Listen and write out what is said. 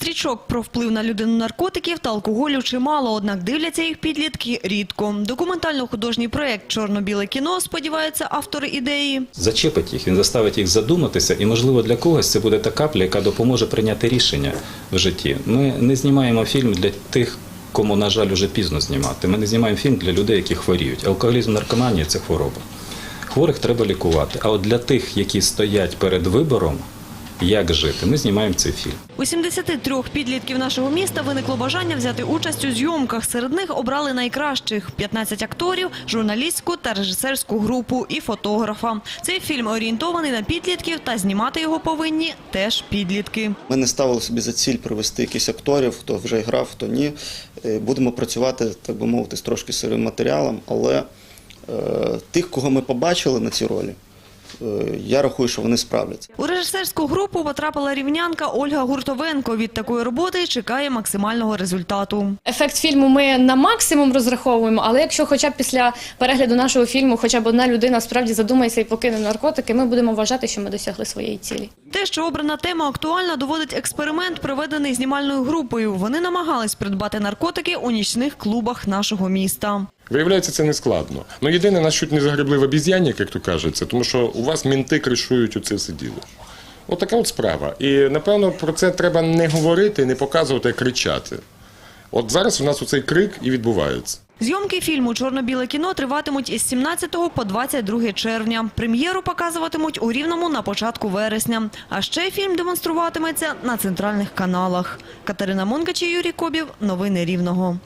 Стрічок про вплив на людину наркотиків та алкоголю чимало, однак дивляться їх підлітки рідко. Документально-художній проєкт «Чорно-біле кіно» сподіваються автори ідеї. зачепить їх, він заставить їх задуматися, і можливо для когось це буде та капля, яка допоможе прийняти рішення в житті. Ми не знімаємо фільм для тих, кому, на жаль, уже пізно знімати. Ми не знімаємо фільм для людей, які хворіють. Алкоголізм, наркоманія це хвороба. Хворих треба лікувати. А от для тих, які стоять перед вибором, як жити, ми знімаємо цей фільм. У 73 підлітків нашого міста виникло бажання взяти участь у зйомках. Серед них обрали найкращих – 15 акторів, журналістську та режисерську групу і фотографа. Цей фільм орієнтований на підлітків та знімати його повинні теж підлітки. Ми не ставили собі за ціль привести якихось акторів, хто вже грав, хто ні. Е, Будемо працювати, так би мовити, з трошки сирим матеріалом, але е, тих, кого ми побачили на цій ролі, я рахую, що вони справляться. У режисерську групу потрапила рівнянка Ольга Гуртовенко. Від такої роботи чекає максимального результату. Ефект фільму ми на максимум розраховуємо, але якщо хоча б після перегляду нашого фільму хоча б одна людина справді задумається і покине наркотики, ми будемо вважати, що ми досягли своєї цілі. Те, що обрана тема актуальна, доводить експеримент, проведений знімальною групою. Вони намагались придбати наркотики у нічних клубах нашого міста. Виявляється, це не складно. Ну єдине, нас чуть не загребли в обіз'янник, як то кажеться, тому що у вас мінти кришують у це сиділи. От така от справа. І напевно про це треба не говорити, не показувати, а кричати. От зараз у нас оцей крик і відбувається. Зйомки фільму «Чорно-біле кіно» триватимуть із 17 по 22 червня. Прем'єру показуватимуть у Рівному на початку вересня. А ще фільм демонструватиметься на центральних каналах. Катерина Монкач і Юрій Кобів. Новини Рівного.